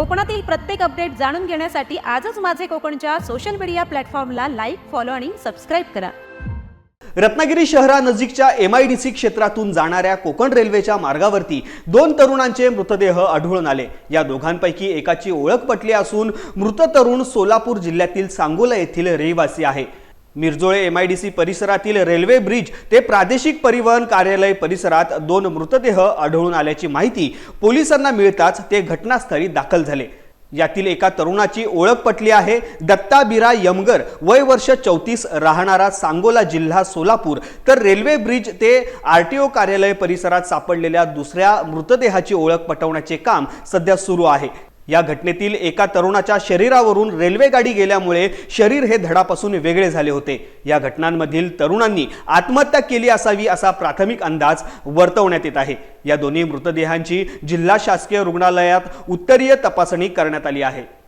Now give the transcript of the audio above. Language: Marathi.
कोकणातील प्रत्येक अपडेट जाणून घेण्यासाठी आजच माझे कोकणच्या सोशल मीडिया प्लॅटफॉर्मला लाईक फॉलो आणि सबस्क्राईब करा. रत्नागिरी शहरानजीकच्या एम आय डी सी क्षेत्रातून जाणाऱ्या कोकण रेल्वेच्या मार्गावरती दोन तरुणांचे मृतदेह आढळून आले. या दोघांपैकी एकाची ओळख पटली असून मृत तरुण सोलापूर जिल्ह्यातील सांगोला येथील रहिवासी आहे. Mirjole M I D C परिसरातील रेल्वे ब्रिज ते प्रादेशिक परिवहन कार्यालय परिसरात दोन मृतदेह आढळून आल्याची माहिती पोलिसांना मिळताच ते घटनास्थळी दाखल झाले. यातील एका तरुणाची ओळख पटली आहे. दत्ता बिरा यमगर वय वर्ष चौतीस राहणारा सांगोला जिल्हा सोलापूर. तर रेल्वे ब्रिज ते आर टी ओ कार्यालय परिसरात सापडलेल्या दुसऱ्या मृतदेहाची ओळख पटवण्याचे काम सध्या सुरू आहे. या घटनेतील एका तरुणाच्या शरीरावरून रेल्वे गाडी गेल्यामुळे शरीर हे धडापासून वेगळे झाले होते. या घटनांमधील तरुणांनी आत्महत्या केली असावी असा प्राथमिक अंदाज वर्तवण्यात येत आहे. या दोन्ही मृतदेहांची जिल्हा शासकीय रुग्णालयात उत्तरीय तपासणी करण्यात आली आहे.